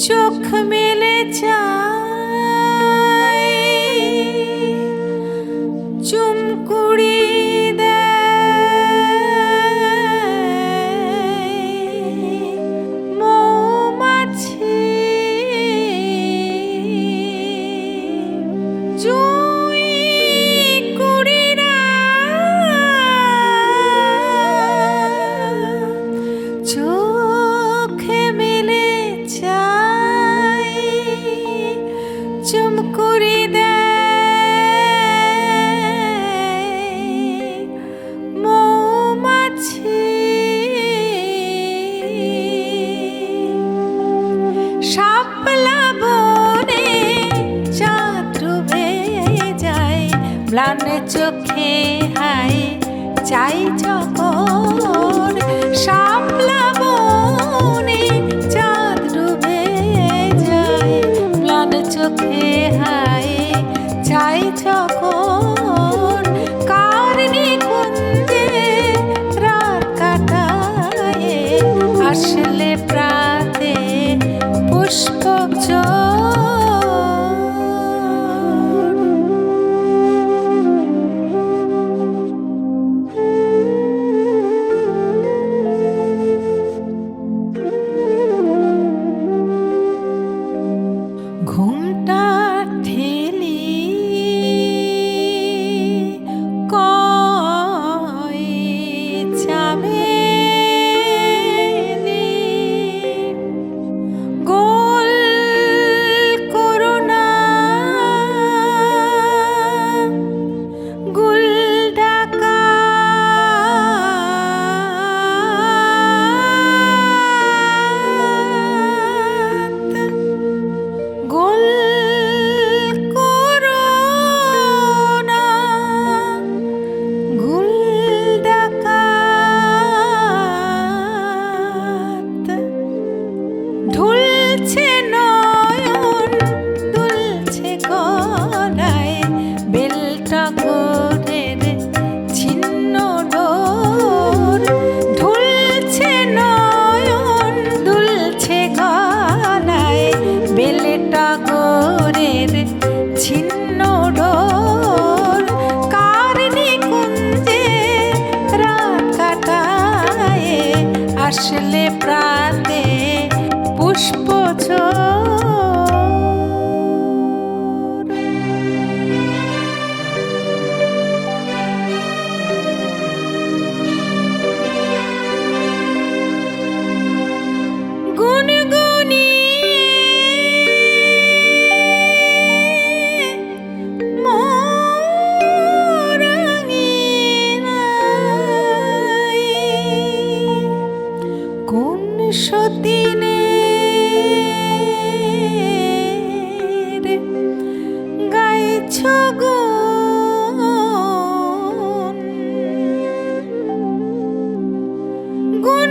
চোখ মেলে চা ম্লান চোখে হাই চাই চকর সামলা বনে চাঁদ ডুবে যায়। ম্লান চোখে হাই চাই চকর কার নিকুঞ্জে রাত কাটায়, আসে সতীনের গাইছ গো। গুণ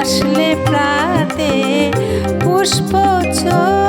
আসলে প্রাতে পুষ্প চোখ